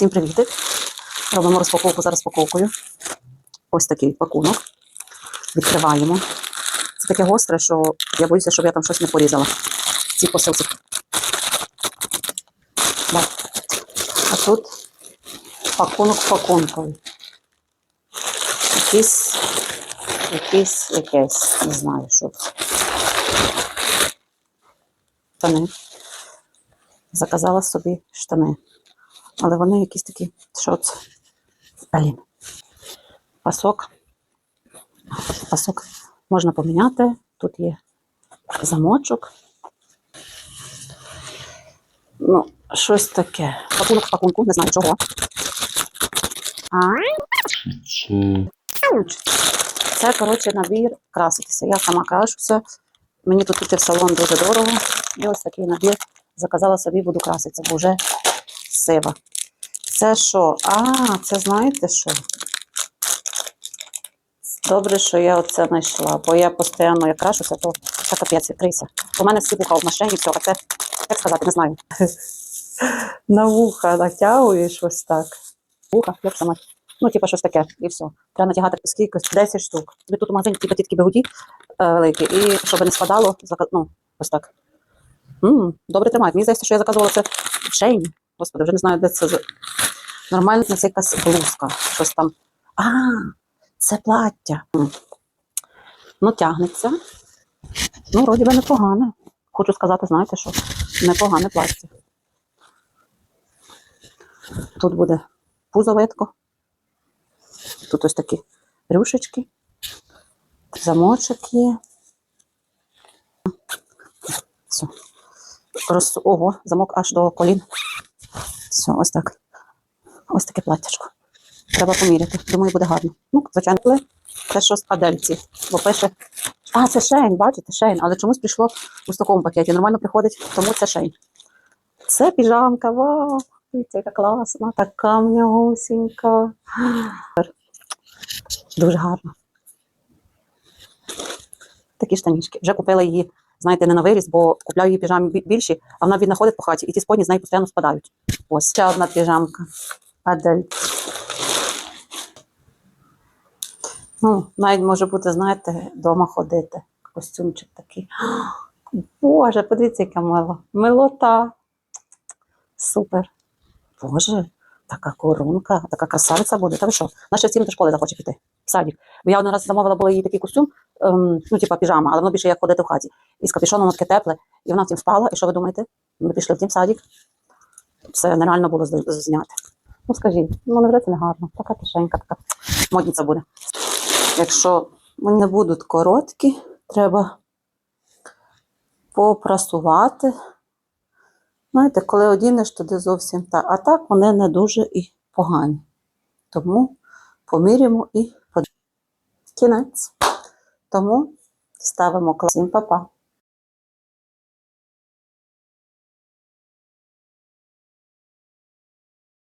Всім привіт! Робимо розпаковку за розпаковкою. Ось такий пакунок. Відкриваємо. Це таке гостре, що я боюся, щоб я там щось не порізала. В цій посилці. Да. А тут пакунок пакунковий. Якийсь, якийсь, якесь, не знаю, що. Штани. Заказала собі штани. Але вони якісь такі, що це? Блін. Пасок. Пасок можна поміняти. Тут є замочок. Ну, щось таке. Пакунок пакунку, не знаю чого. Це, коротше, набір краситися. Я сама крашуся. Мені тут піти в салон дуже дорого. І ось такий набір заказала собі, буду краситися, бо вже сива. Це що? А, це знаєте що? Добре, що я оце знайшла, бо я постійно як крашуся, то це капець відкрийся. У мене всі вуха в машині, все, а це, як сказати, не знаю. На вуха натягуєш ось так. Вуха, як сама. Ну, типу, щось таке, і все. Треба натягати скільки 10 штук. Тобі тут у магазині типу, тільки бегуді е, великі, і щоб не спадало, ну, ось так. м добре тримають. Мені здається, що я заказувала це в Шейні. Господи, вже не знаю, де це. Нормально, це якась блузка. Щось там. А, це плаття. Ну, тягнеться. Ну, вроді би непогане. Хочу сказати, знаєте, що непогане плаття. Тут буде пузовитко. Тут ось такі рюшечки. Замочок є. Все. Роз... Ого, замок аж до колін. Все, ось так. Ось таке платтячко. Треба поміряти. Думаю, буде гарно. Ну, звичайно, це щось адельці. Бо пише. А, це шейн, бачите, шейн. Але чомусь прийшло у такому пакеті. Нормально приходить, тому це шейн. Це піжамка. Вау! Дивіться, яка класна, така м'ягусінька. Дуже гарно. Такі штанішки. Вже купила її, знаєте, не на виріс, бо купляю її піжамі бі- більші, а вона віднаходить по хаті, і ті сподні з неї постійно спадають. Ось ще одна піжамка. Адель. Ну, навіть може бути, знаєте, вдома ходити. Костюмчик такий. Боже, подивіться, яка мила. Милота. Супер. Боже, така коронка, така красавиця буде. Та ви що? Наша всім до школи захоче піти. В садик. Бо я один раз замовила було їй такий костюм, ем, ну, типа піжама, але воно більше як ходити в хаті. І з капюшоном воно таке тепле. І вона в тім спала. І що ви думаєте? Ми пішли в тім садик. Все нереально було зняти. Ну скажіть, ну невже це не гарно. Така тишенька, така модниця буде. Якщо вони будуть короткі, треба попрасувати. Знаєте, коли одінеш, тоді зовсім так. А так вони не дуже і погані. Тому поміряємо і подивимося. Кінець. Тому ставимо клас. Всім па-па.